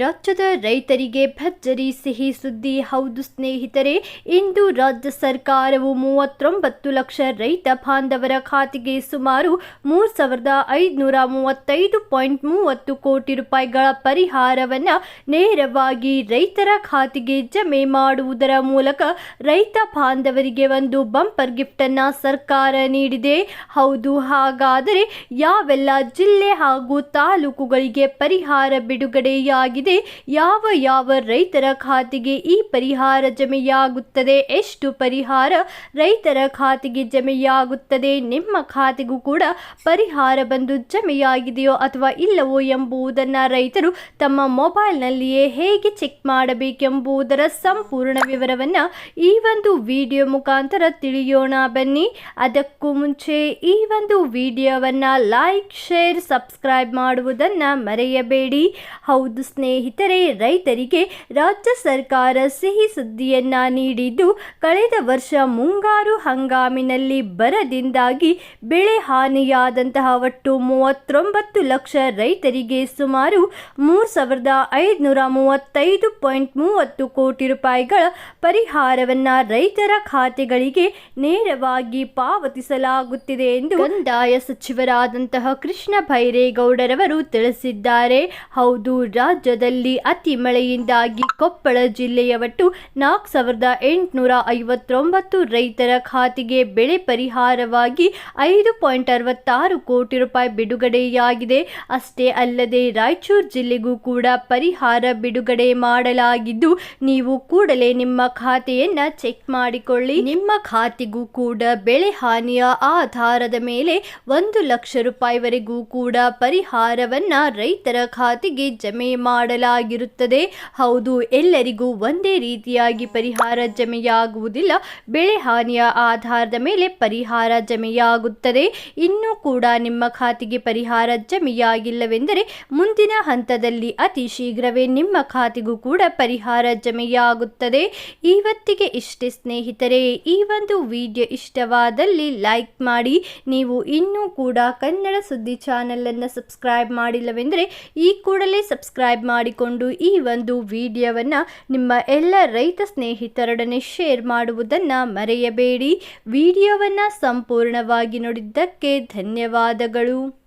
ರಾಜ್ಯದ ರೈತರಿಗೆ ಭರ್ಜರಿ ಸಿಹಿ ಸುದ್ದಿ. ಹೌದು ಸ್ನೇಹಿತರೆ, ಇಂದು ರಾಜ್ಯ ಸರ್ಕಾರವು ಮೂವತ್ತೊಂಬತ್ತು ಲಕ್ಷ ರೈತ ಬಾಂಧವರ ಖಾತೆಗೆ ಸುಮಾರು ಮೂರು ಸಾವಿರದ ಐದುನೂರ ಮೂವತ್ತೈದು ಪಾಯಿಂಟ್ ಮೂವತ್ತು ಕೋಟಿ ರೂಪಾಯಿಗಳ ಪರಿಹಾರವನ್ನು ನೇರವಾಗಿ ರೈತರ ಖಾತೆಗೆ ಜಮೆ ಮಾಡುವುದರ ಮೂಲಕ ರೈತ ಬಾಂಧವರಿಗೆ ಒಂದು ಬಂಪರ್ ಗಿಫ್ಟನ್ನು ಸರ್ಕಾರ ನೀಡಿದೆ. ಹೌದು, ಹಾಗಾದರೆ ಯಾವೆಲ್ಲ ಜಿಲ್ಲೆ ಹಾಗೂ ತಾಲೂಕುಗಳಿಗೆ ಪರಿಹಾರ ಬಿಡುಗಡೆಯಾಗಿದೆ ಯಾವ ಯಾವ ರೈತರ ಖಾತೆಗೆ ಈ ಪರಿಹಾರ ಜಮೆಯಾಗುತ್ತದೆ? ಎಷ್ಟು ಪರಿಹಾರ ರೈತರ ಖಾತೆಗೆ ಜಮೆಯಾಗುತ್ತದೆ? ನಿಮ್ಮ ಖಾತೆಗೂ ಕೂಡ ಪರಿಹಾರ ಬಂದು ಜಮೆಯಾಗಿದೆಯೋ ಅಥವಾ ಇಲ್ಲವೋ ಎಂಬುದನ್ನು ರೈತರು ತಮ್ಮ ಮೊಬೈಲ್ನಲ್ಲಿಯೇ ಹೇಗೆ ಚೆಕ್ ಮಾಡಬೇಕೆಂಬುದರ ಸಂಪೂರ್ಣ ವಿವರವನ್ನು ಈ ಒಂದು ವಿಡಿಯೋ ಮುಖಾಂತರ ತಿಳಿಯೋಣ ಬನ್ನಿ. ಅದಕ್ಕೂ ಮುಂಚೆ ಈ ಒಂದು ವಿಡಿಯೋವನ್ನು ಲೈಕ್, ಶೇರ್, ಸಬ್ಸ್ಕ್ರೈಬ್ ಮಾಡುವುದನ್ನು ಮರೆಯಬೇಡಿ. ಹೌದು ರೈತರಿಗೆ ರಾಜ್ಯ ಸರ್ಕಾರ ಸಿಹಿ ಸುದ್ದಿಯನ್ನ ನೀಡಿದ್ದು, ಕಳೆದ ವರ್ಷ ಮುಂಗಾರು ಹಂಗಾಮಿನಲ್ಲಿ ಬರದಿಂದಾಗಿ ಬೆಳೆ ಹಾನಿಯಾದಂತಹ ಒಟ್ಟು ಮೂವತ್ತೊಂಬತ್ತು ಲಕ್ಷ ರೈತರಿಗೆ ಸುಮಾರು ಮೂರು ಸಾವಿರದ ಐದುನೂರ ಮೂವತ್ತೈದು ಪಾಯಿಂಟ್ ಮೂವತ್ತು ಕೋಟಿ ರೂಪಾಯಿಗಳ ಪರಿಹಾರವನ್ನ ರೈತರ ಖಾತೆಗಳಿಗೆ ನೇರವಾಗಿ ಪಾವತಿಸಲಾಗುತ್ತಿದೆ ಎಂದು ಕಂದಾಯ ಸಚಿವರಾದಂತಹ ಕೃಷ್ಣ ಭೈರೇಗೌಡರವರು ತಿಳಿಸಿದ್ದಾರೆ. ಹೌದು ರಾಜ್ಯದಲ್ಲಿ ಅತಿ ಮಳೆಯಿಂದಾಗಿ ಕೊಪ್ಪಳ ಜಿಲ್ಲೆಯ ಒಟ್ಟು ನಾಲ್ಕು ಸಾವಿರದ ಎಂಟುನೂರ ಐವತ್ತೊಂಬತ್ತು ರೈತರ ಖಾತೆಗೆ ಬೆಳೆ ಪರಿಹಾರವಾಗಿ ಐದು ಪಾಯಿಂಟ್ ಅರವತ್ತಾರು ಕೋಟಿ ರೂಪಾಯಿ ಬಿಡುಗಡೆಯಾಗಿದೆ. ಅಷ್ಟೇ ಅಲ್ಲದೆ ರಾಯಚೂರು ಜಿಲ್ಲೆಗೂ ಕೂಡ ಪರಿಹಾರ ಬಿಡುಗಡೆ ಮಾಡಲಾಗಿದ್ದು, ನೀವು ಕೂಡಲೇ ನಿಮ್ಮ ಖಾತೆಯನ್ನ ಚೆಕ್ ಮಾಡಿಕೊಳ್ಳಿ. ನಿಮ್ಮ ಖಾತೆಗೂ ಕೂಡ ಬೆಳೆ ಹಾನಿಯ ಆಧಾರದ ಮೇಲೆ ಒಂದು ಲಕ್ಷ ರೂಪಾಯಿವರೆಗೂ ಕೂಡ ಪರಿಹಾರವನ್ನ ರೈತರ ಖಾತೆಗೆ ಜಮೆ ಮಾಡಲಾಗಿರುತ್ತದೆ. ಹೌದು, ಎಲ್ಲರಿಗೂ ಒಂದೇ ರೀತಿಯಾಗಿ ಪರಿಹಾರ ಜಮೆಯಾಗುವುದಿಲ್ಲ. ಬೆಳೆ ಹಾನಿಯ ಆಧಾರದ ಮೇಲೆ ಪರಿಹಾರ ಜಮೆಯಾಗುತ್ತದೆ. ಇನ್ನೂ ಕೂಡ ನಿಮ್ಮ ಖಾತೆಗೆ ಪರಿಹಾರ ಜಮೆಯಾಗಿಲ್ಲವೆಂದರೆ ಮುಂದಿನ ಹಂತದಲ್ಲಿ ಅತಿ ಶೀಘ್ರವೇ ನಿಮ್ಮ ಖಾತೆಗೂ ಕೂಡ ಪರಿಹಾರ ಜಮೆಯಾಗುತ್ತದೆ. ಇವತ್ತಿಗೆ ಇಷ್ಟೇ ಸ್ನೇಹಿತರೆ, ಈ ಒಂದು ವಿಡಿಯೋ ಇಷ್ಟವಾದಲ್ಲಿ ಲೈಕ್ ಮಾಡಿ. ನೀವು ಇನ್ನೂ ಕೂಡ ಕನ್ನಡ ಸುದ್ದಿ ಚಾನಲನ್ನು ಸಬ್ಸ್ಕ್ರೈಬ್ ಮಾಡಿಲ್ಲವೆಂದರೆ ಈ ಕೂಡಲೇ ಮಾಡಿಕೊಂಡು ಈ ಒಂದು ವಿಡಿಯೋವನ್ನು ನಿಮ್ಮ ಎಲ್ಲ ರೈತ ಸ್ನೇಹಿತರೊಡನೆ ಶೇರ್ ಮಾಡುವುದನ್ನು ಮರೆಯಬೇಡಿ. ವಿಡಿಯೋವನ್ನು ಸಂಪೂರ್ಣವಾಗಿ ನೋಡಿದ್ದಕ್ಕೆ ಧನ್ಯವಾದಗಳು.